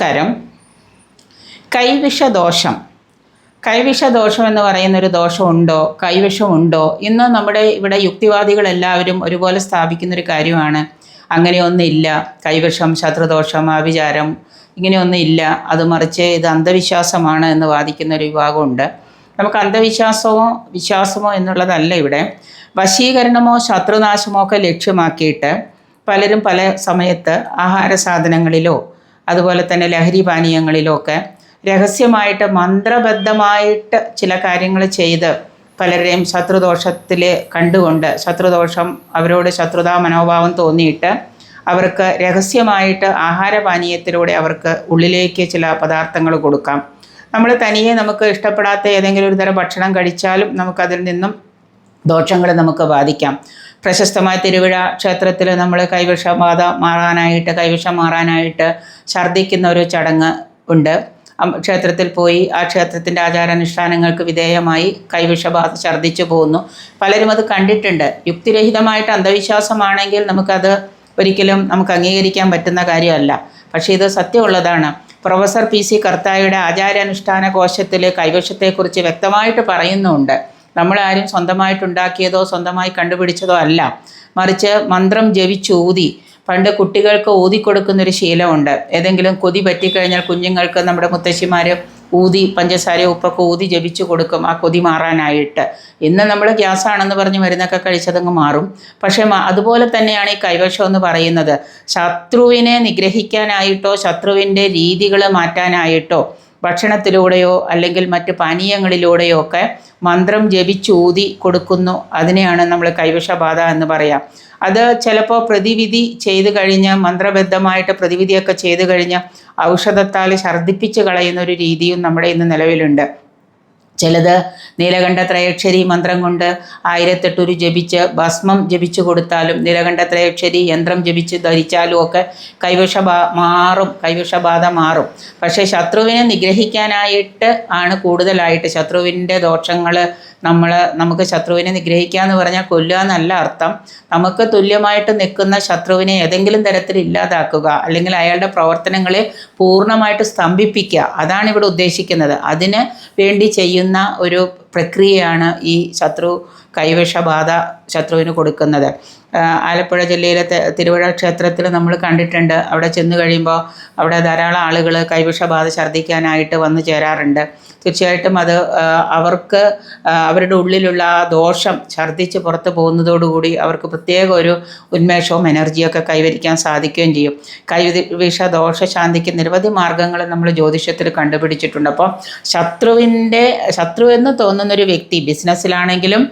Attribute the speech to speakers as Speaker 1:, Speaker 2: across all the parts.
Speaker 1: നമസ്കാരം. കൈവിഷദോഷം. കൈവിഷദോഷം എന്ന് പറയുന്നൊരു ദോഷമുണ്ടോ? കൈവിഷമുണ്ടോ? ഇന്ന് നമ്മുടെ ഇവിടെ യുക്തിവാദികൾ എല്ലാവരും ഒരുപോലെ സ്ഥാപിക്കുന്നൊരു കാര്യമാണ്. അങ്ങനെയൊന്നില്ല കൈവിഷം ശത്രുദോഷം ആഭിചാരം ഇങ്ങനെയൊന്നും ഇല്ല അത് മറിച്ച് ഇത് അന്ധവിശ്വാസമാണ് എന്ന് വാദിക്കുന്ന ഒരു വിഭാഗമുണ്ട്. നമുക്ക് അന്ധവിശ്വാസമോ വിശ്വാസമോ എന്നുള്ളതല്ല ഇവിടെ. വശീകരണമോ ശത്രുനാശമോ ഒക്കെ ലക്ഷ്യമാക്കിയിട്ട് പലരും പല സമയത്ത് ആഹാര സാധനങ്ങളിലോ അതുപോലെ തന്നെ ലഹരി പാനീയങ്ങളിലൊക്കെ രഹസ്യമായിട്ട് മന്ത്രബദ്ധമായിട്ട് ചില കാര്യങ്ങൾ ചെയ്ത് പലരുടെയും ശത്രുദോഷത്തിൽ കണ്ടുകൊണ്ട് ശത്രുദോഷം അവരോട് ശത്രുതാ മനോഭാവം തോന്നിയിട്ട് അവർക്ക് രഹസ്യമായിട്ട് ആഹാരപാനീയത്തിലൂടെ അവർക്ക് ഉള്ളിലേക്ക് ചില പദാർത്ഥങ്ങൾ കൊടുക്കാം. നമ്മൾ തനിയെ നമുക്ക് ഇഷ്ടപ്പെടാത്ത ഏതെങ്കിലും ഒരു തരം ഭക്ഷണം കഴിച്ചാലും നമുക്കതിൽ നിന്നും ദോഷങ്ങൾ നമുക്ക് ബാധിക്കാം. പ്രശസ്തമായ തിരുവിഴ ക്ഷേത്രത്തിൽ നമ്മൾ കൈവിഷബാധ മാറാനായിട്ട് കൈവിഷം മാറാനായിട്ട് ഛർദ്ദിക്കുന്ന ഒരു ചടങ്ങ് ഉണ്ട്. ക്ഷേത്രത്തിൽ പോയി ആ ക്ഷേത്രത്തിന്റെ ആചാരാനുഷ്ഠാനങ്ങൾക്ക് വിധേയമായി കൈവിഷബാധ ഛർദ്ദിച്ചു പോകുന്നു. പലരും അത് കണ്ടിട്ടുണ്ട്. യുക്തിരഹിതമായിട്ട് അന്ധവിശ്വാസമാണെങ്കിൽ നമുക്കത് ഒരിക്കലും നമുക്ക് അംഗീകരിക്കാൻ പറ്റുന്ന കാര്യമല്ല. പക്ഷേ ഇത് സത്യമുള്ളതാണ്. പ്രൊഫസർ പി സി കർത്തായുടെ ആചാരാനുഷ്ഠാന കോശത്തിൽ കൈവശത്തെക്കുറിച്ച് വ്യക്തമായിട്ട് പറയുന്നുണ്ട്. നമ്മളാരും സ്വന്തമായിട്ടുണ്ടാക്കിയതോ സ്വന്തമായി കണ്ടുപിടിച്ചതോ അല്ല. മറിച്ച് മന്ത്രം ജപിച്ചൂതി പണ്ട് കുട്ടികൾക്ക് ഊതി കൊടുക്കുന്നൊരു ശീലമുണ്ട്. ഏതെങ്കിലും കൊതി പറ്റിക്കഴിഞ്ഞാൽ കുഞ്ഞുങ്ങൾക്ക് നമ്മുടെ മുത്തശ്ശിമാർ ഊതി പഞ്ചസാര ഉപ്പൊക്കെ ഊതി ജപിച്ചു കൊടുക്കും ആ കൊതി മാറാനായിട്ട്. ഇന്ന് നമ്മൾ ഗ്യാസാണെന്ന് പറഞ്ഞ് മരുന്നൊക്കെ കഴിച്ചതങ്ങ് മാറും. പക്ഷേ അതുപോലെ തന്നെയാണ് ഈ കൈവശം എന്ന് പറയുന്നത്. ശത്രുവിനെ നിഗ്രഹിക്കാനായിട്ടോ ശത്രുവിന്റെ രീതികൾ മാറ്റാനായിട്ടോ ഭക്ഷണത്തിലൂടെയോ അല്ലെങ്കിൽ മറ്റ് പാനീയങ്ങളിലൂടെയോ ഒക്കെ മന്ത്രം ജപിച്ചൂതി കൊടുക്കുന്നു. അതിനെയാണ് നമ്മൾ കൈവശബാധ എന്ന് പറയാം. അത് ചിലപ്പോൾ പ്രതിവിധി ചെയ്തു കഴിഞ്ഞ് മന്ത്രബദ്ധമായിട്ട് പ്രതിവിധിയൊക്കെ ചെയ്തു കഴിഞ്ഞ് ഔഷധത്താൽ ഛർദ്ദിപ്പിച്ച് കളയുന്ന ഒരു രീതിയും നമ്മുടെ ഇന്ന് നിലവിലുണ്ട്. ചിലത് നീലകണ്ഠ ത്രയക്ഷരി മന്ത്രം കൊണ്ട് ആയിരത്തെട്ടൊരു ജപിച്ച് ഭസ്മം ജപിച്ചു കൊടുത്താലും നീലകണ്ഠ ത്രയക്ഷരി യന്ത്രം ജപിച്ച് ധരിച്ചാലും ഒക്കെ കൈവശ മാറും കൈവശബാധ മാറും. പക്ഷേ ശത്രുവിനെ നിഗ്രഹിക്കാനായിട്ട് ആണ് കൂടുതലായിട്ട് ശത്രുവിന്റെ ദോഷങ്ങൾ നമ്മൾ നമുക്ക് ശത്രുവിനെ നിഗ്രഹിക്കുക എന്ന് പറഞ്ഞാൽ കൊല്ലുക എന്നല്ല അർത്ഥം. നമുക്ക് തുല്യമായിട്ട് നിൽക്കുന്ന ശത്രുവിനെ ഏതെങ്കിലും തരത്തിൽ ഇല്ലാതാക്കുക അല്ലെങ്കിൽ അയാളുടെ പ്രവർത്തനങ്ങളെ പൂർണമായിട്ട് സ്തംഭിപ്പിക്കുക അതാണ് ഇവിടെ ഉദ്ദേശിക്കുന്നത്. അതിന് വേണ്ടി ചെയ്യുന്ന ഒരു പ്രക്രിയയാണ് ഈ ശത്രു കൈവശബാധ ശത്രുവിന് കൊടുക്കുന്നത്. ആലപ്പുഴ ജില്ലയിലെ തിരുവഴ ക്ഷേത്രത്തിൽ നമ്മൾ കണ്ടിട്ടുണ്ട്. അവിടെ ചെന്ന് കഴിയുമ്പോൾ അവിടെ ധാരാളം ആളുകൾ കൈവിഷബാധ ഛർദ്ദിക്കാനായിട്ട് വന്നു ചേരാറുണ്ട്. തീർച്ചയായിട്ടും അത് അവർക്ക് അവരുടെ ഉള്ളിലുള്ള ആ ദോഷം ഛർദ്ദിച്ച് പുറത്ത് പോകുന്നതോടുകൂടി അവർക്ക് പ്രത്യേക ഒരു ഉന്മേഷവും എനർജിയൊക്കെ കൈവരിക്കാൻ സാധിക്കുകയും ചെയ്യും. കൈവിഷ ദോഷശാന്തിക്ക് നിരവധി മാർഗങ്ങൾ നമ്മൾ ജ്യോതിഷത്തിൽ കണ്ടുപിടിച്ചിട്ടുണ്ട്. അപ്പോൾ ശത്രുവിന്റെ ശത്രു എന്ന് തോന്നുന്നൊരു വ്യക്തി ബിസിനസ്സിലാണെങ്കിലും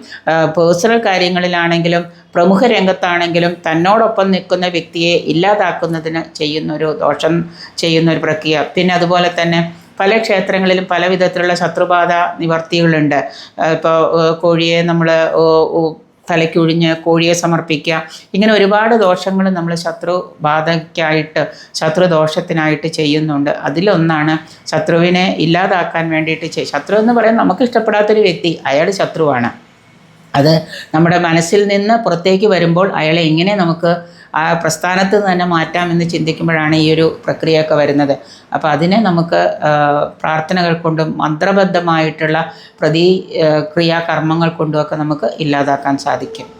Speaker 1: പേഴ്സണൽ കാര്യങ്ങളിലാണെങ്കിലും പ്രമുഖ രംഗത്താണെങ്കിലും തന്നോടൊപ്പം നിൽക്കുന്ന വ്യക്തിയെ ഇല്ലാതാക്കുന്നതിന് ചെയ്യുന്നൊരു ദോഷം ചെയ്യുന്ന ഒരു പ്രക്രിയ. പിന്നെ അതുപോലെ തന്നെ പല ക്ഷേത്രങ്ങളിലും പല വിധത്തിലുള്ള ശത്രുബാധ നിവർത്തികളുണ്ട്. ഇപ്പോൾ കോഴിയെ നമ്മൾ തലയ്ക്കൊഴിഞ്ഞ് കോഴിയെ സമർപ്പിക്കുക. ഇങ്ങനെ ഒരുപാട് ദോഷങ്ങൾ നമ്മൾ ശത്രു ബാധയ്ക്കായിട്ട് ശത്രുദോഷത്തിനായിട്ട് ചെയ്യുന്നുണ്ട്. അതിലൊന്നാണ് ശത്രുവിനെ ഇല്ലാതാക്കാൻ വേണ്ടിയിട്ട് ശത്രു എന്ന് പറയാൻ നമുക്ക് ഇഷ്ടപ്പെടാത്തൊരു വ്യക്തി അയാൾ ശത്രുവാണ്. അത് നമ്മുടെ മനസ്സിൽ നിന്ന് പുറത്തേക്ക് വരുമ്പോൾ അയാളെ എങ്ങനെ നമുക്ക് ആ പ്രസ്ഥാനത്ത് തന്നെ മാറ്റാം എന്ന് ചിന്തിക്കുമ്പോഴാണ് ഈ ഒരു പ്രക്രിയയൊക്കെ വരുന്നത്. അപ്പോൾ അതിനെ നമുക്ക് പ്രാർത്ഥനകൾ കൊണ്ടും മന്ത്രബദ്ധമായിട്ടുള്ള പ്രതി ക്രിയാകർമ്മങ്ങൾ കൊണ്ടുമൊക്കെ നമുക്ക് ഇല്ലാതാക്കാൻ സാധിക്കും.